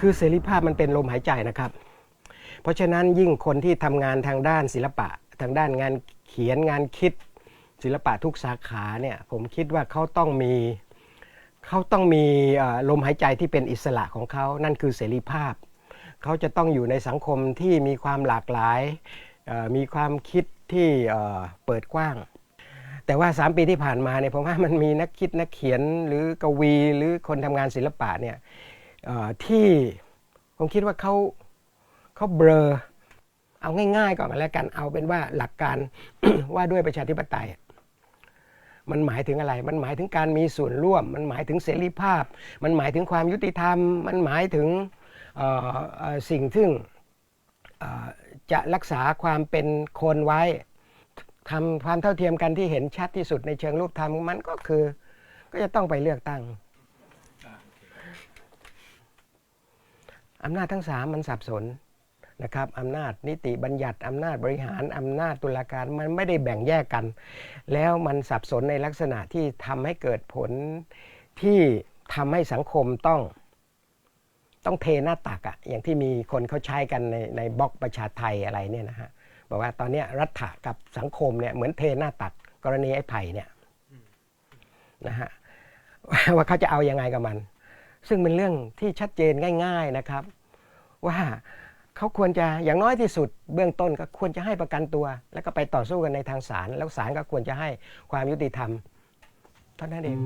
คือเสรีภาพมันเป็นลมหายใจนะครับ เพราะฉะนั้นยิ่งคนที่ทำงานทางด้านศิลปะ ทางด้านงานเขียนงานคิด ศิลปะทุกสาขาเนี่ยผมคิดว่าเขาต้องมีเขาต้องมีลมหายใจที่เป็นอิสระของเขานั่นคือเสรีภาพ เขาจะต้องอยู่ในสังคมที่มีความหลากหลาย มีความคิดที่เปิดกว้าง แต่ว่า 3 ปีที่ผ่านมาเนี่ยผมว่ามันมีนักคิดนักเขียนหรือกวีหรือคนทำงานศิลปะเนี่ย ที่ผมคิดว่าเขาเขาเบลอเอาง่ายๆก่อนมาแล้วกันเอาเป็นว่าหลักการว่าด้วยประชาธิปไตย มันหมายถึงอะไร มันหมายถึงการมีส่วนร่วม มันหมายถึงเสรีภาพ มันหมายถึงความยุติธรรม มันหมายถึงสิ่งซึ่งจะรักษาความเป็นคนไว้ทำความเท่าเทียมกันที่เห็นชัดที่สุดในเชิงรูปธรรมมันก็คือ ก็จะต้องไปเลือกตั้ง อำนาจทั้งสามมันสับสนนะครับอำนาจนิติบัญญัติอำนาจบริหารอำนาจตุลาการมันไม่ได้แบ่งแยกกัน แล้วมันสับสนในลักษณะที่ทำให้เกิดผลที่ทำให้สังคมต้องต้องเทหน้าตักอะอย่างที่มีคนเขาใช้กันในในบล็อกประชาไทยอะไรเนี่ยนะฮะบอกว่าตอนนี้รัฐะกับสังคมเนี่ยเหมือนเทหน้าตักกรณีไอ้ไผ่เนี่ยนะฮะว่าเขาจะเอายังไงกับมัน ซึ่งเป็นเรื่องที่ชัดเจนง่าย ๆนะครับ ว่าเขาควรจะอย่างน้อยที่สุด เบื้องต้นก็ควรจะให้ประกันตัว แล้วก็ไปต่อสู้กันในทางศาลแล้วศาลก็ควรจะให้ความยุติธรรมเท่านั้นเอง